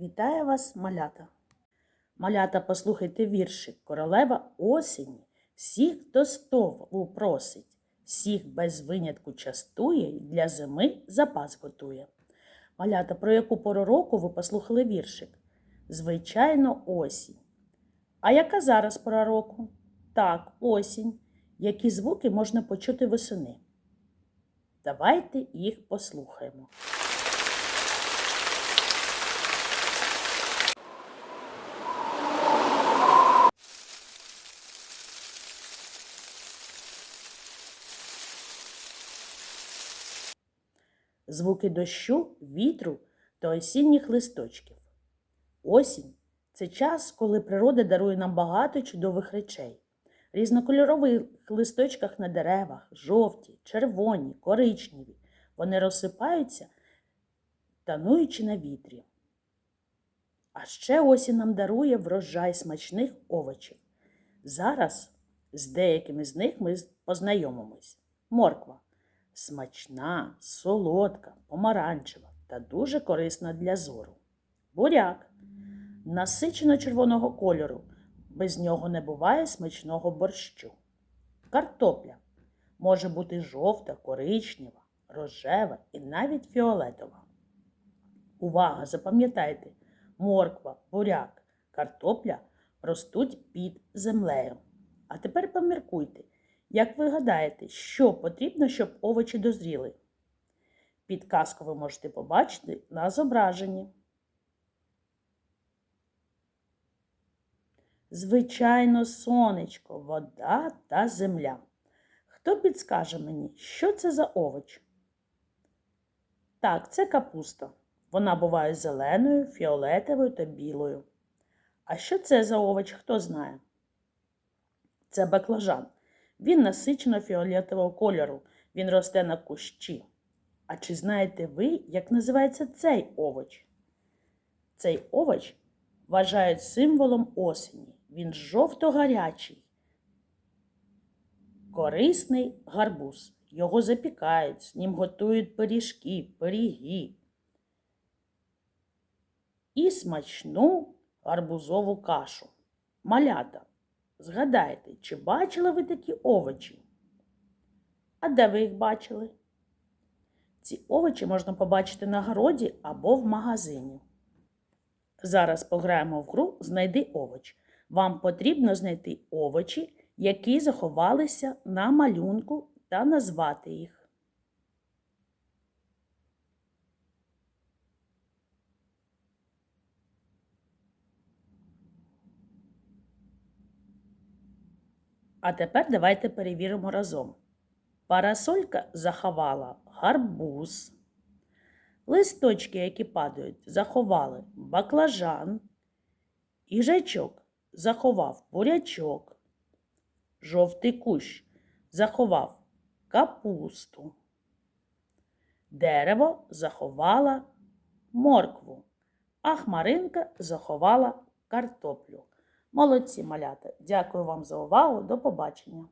Вітаю вас, малята. Малята, послухайте віршик. Королева осені всіх до столу просить, всіх без винятку частує і для зими запас готує. Малята, про яку пору року ви послухали віршик? Звичайно, осінь. А яка зараз пора року? Так, осінь. Які звуки можна почути восени? Давайте їх послухаємо. Звуки дощу, вітру та осінніх листочків. Осінь це час, коли природа дарує нам багато чудових речей. Різнокольорових листочках на деревах, жовті, червоні, коричневі. Вони розсипаються, тануючи на вітрі. А ще осінь нам дарує врожай смачних овочів. Зараз з деякими з них ми познайомимось. Морква смачна, солодка, помаранчева та дуже корисна для зору. Буряк насичено червоного кольору. Без нього не буває смачного борщу. Картопля може бути жовта, коричнева, рожева і навіть фіолетова. Увага! Запам'ятайте, морква, буряк, картопля ростуть під землею. А тепер поміркуйте, як ви гадаєте, що потрібно, щоб овочі дозріли? Підказку ви можете побачити на зображенні. Звичайно, сонечко, вода та земля. Хто підскаже мені, що це за овоч? Так, це капуста. Вона буває зеленою, фіолетовою та білою. А що це за овоч, хто знає? Це баклажан. Він насичено фіолетового кольору, він росте на кущі. А чи знаєте ви, як називається цей овоч? Цей овоч вважають символом осені. Він жовто-гарячий, корисний гарбуз. Його запікають, з ним готують пиріжки, пиріги і смачну гарбузову кашу. Малята. Згадайте, чи бачили ви такі овочі? А де ви їх бачили? Ці овочі можна побачити на городі або в магазині. Зараз пограємо в гру Знайди овоч. Вам потрібно знайти овочі, які заховалися на малюнку та назвати їх. А тепер давайте перевіримо разом. Парасолька заховала гарбуз. Листочки, які падають, заховали баклажан. Їжачок заховав бурячок. Жовтий кущ заховав капусту. Дерево заховала моркву, а хмаринка заховала картоплю. Молодці малята! Дякую вам за увагу. До побачення!